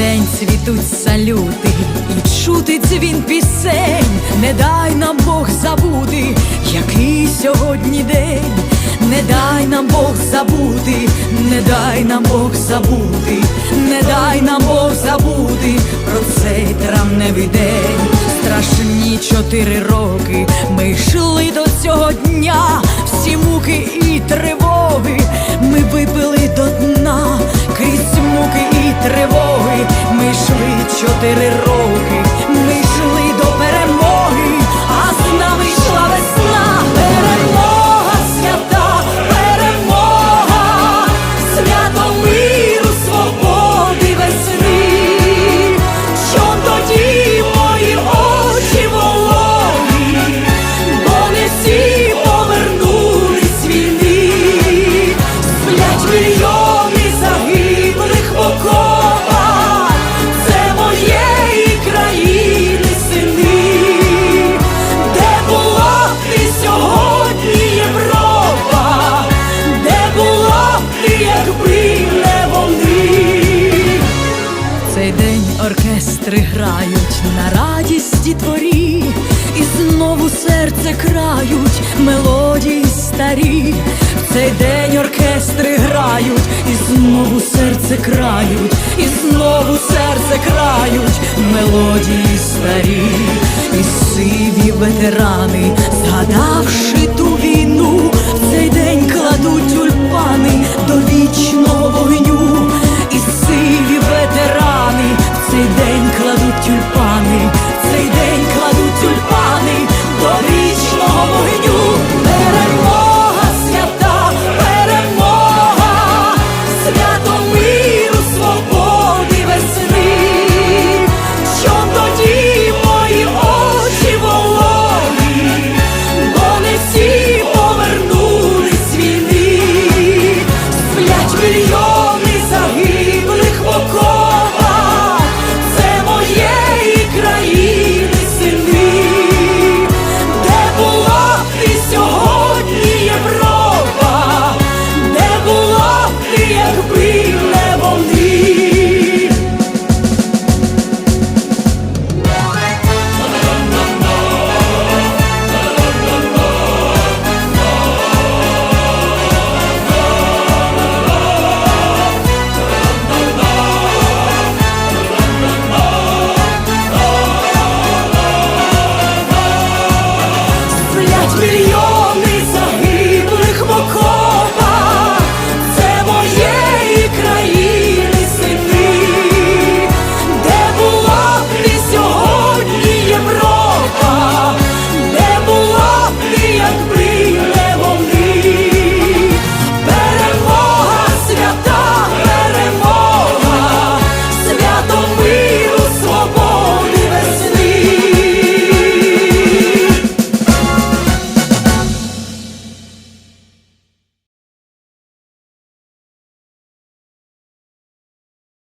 день цвітуть салюти, і чути дзвін пісень, не дай нам Бог забути, який сьогодні день, не дай нам Бог забути, не дай нам Бог забути, не дай нам Бог забути про цей травневий день. Страшні чотири роки тривоги, ми йшли чотири роки, оркестри грають на радісті творі, і знову серце крають мелодії старі. В цей день оркестри грають, і знову серце крають, і знову серце крають мелодії старі, і сиві ветерани, згадавши ту війну, в цей день кладуть тюльпани до вічного It's really